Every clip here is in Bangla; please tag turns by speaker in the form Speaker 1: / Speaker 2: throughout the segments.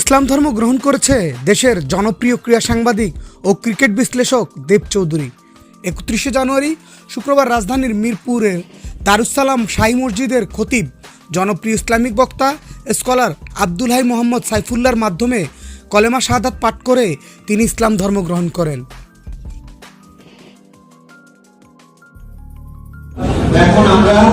Speaker 1: ইসলাম ধর্ম গ্রহণ করেছে দেশের জনপ্রিয় ক্রীড়া সাংবাদিক ও ক্রিকেট বিশ্লেষক দেব চৌধুরী। একত্রিশে জানুয়ারি শুক্রবার রাজধানীর মিরপুরের দারুসালাম শাহী মসজিদের খতিব জনপ্রিয় ইসলামিক বক্তা, স্কলার আব্দুল হাই মোহাম্মদ সাইফুল্লার মাধ্যমে কলেমা শাহাদাত পাঠ করে তিনি ইসলাম ধর্ম গ্রহণ করেন।
Speaker 2: এখন আমরা এখন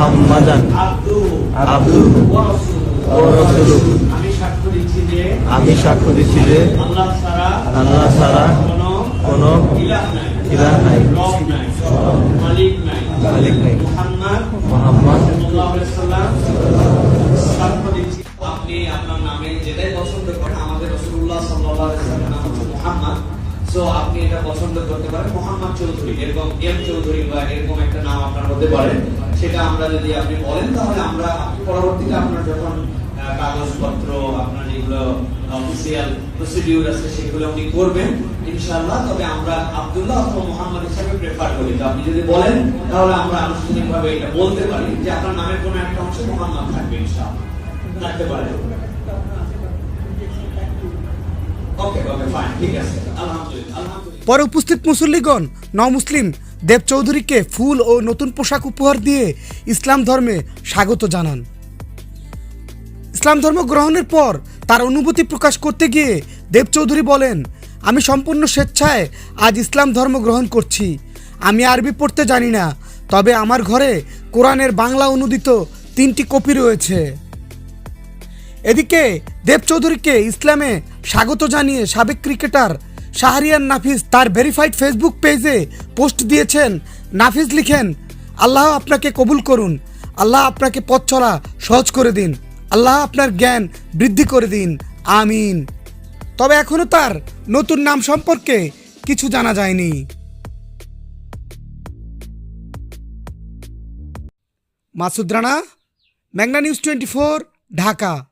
Speaker 3: মুহাম্মাদান
Speaker 2: আব্দু
Speaker 3: ও
Speaker 2: আমি সাক্ষ্য দিচ্ছি যে আল্লাহ ছাড়া কোনো ইলাহ নাই। মালিক নাই। মোহাম্মদ আপনি আপনার নামে যেটাই পছন্দ করেন আমাদের রসুল্লাহ সাল্লাহ নাম হচ্ছে মোহাম্মদ। সো আপনি এটা পছন্দ করতে পারেন। মোহাম্মদ চৌধুরী এরকম এম চৌধুরী বা এরকম হতে পারে সেটা আমরা যদি আপনি বলেন, তাহলে আমরা পরবর্তীতে আপনার যখন কাগজপত্র, আপনার যেগুলো অফিসিয়াল প্রসিডিউর আছে, সেগুলো আপনি করবেন, ইনশাআল্লাহ। তবে আমরা আব্দুল্লাহ অথবা মোহাম্মদ হিসাবে প্রেফার করি। তো আপনি যদি বলেন, তাহলে আমরা আনুষ্ঠানিকভাবে এটা বলতে পারি যে আপনার নামের কোনো একটা অংশে মোহাম্মদ থাকবে, ইনশাআল্লাহ। থাকতে পারে।
Speaker 1: পরে উপস্থিত মুসল্লিগণ ন মুসলিম দেব চৌধুরীকে ফুল ও নতুন পোশাক উপহার দিয়ে ইসলাম ধর্মে স্বাগত জানান। ইসলাম ধর্ম গ্রহণের পর তার অনুভূতি প্রকাশ করতে গিয়ে দেব চৌধুরী বলেন, আমি সম্পূর্ণ স্বেচ্ছায় আজ ইসলাম ধর্ম গ্রহণ করছি। আমি আরবি পড়তে জানি না, তবে আমার ঘরে কোরআনের বাংলা অনুদিত তিনটি কপি রয়েছে। এদিকে দেব চৌধুরীকে ইসলামে স্বাগত জানিয়ে সাবেক ক্রিকেটার শাহরিয়ার নাফিস তার ভেরিফাইড ফেসবুক পেজে পোস্ট দিয়েছেন। নাফিস লিখেন, আল্লাহ আপনাকে কবুল করুন। আল্লাহ আপনাকে পথ চলা সহজ করে দিন। আল্লাহ আপনার জ্ঞান বৃদ্ধি করে দিন। আমিন। তবে এখনও তার নতুন নাম সম্পর্কে কিছু জানা যায়নি। Masud Rana, Magna news twenty four, Dhaka.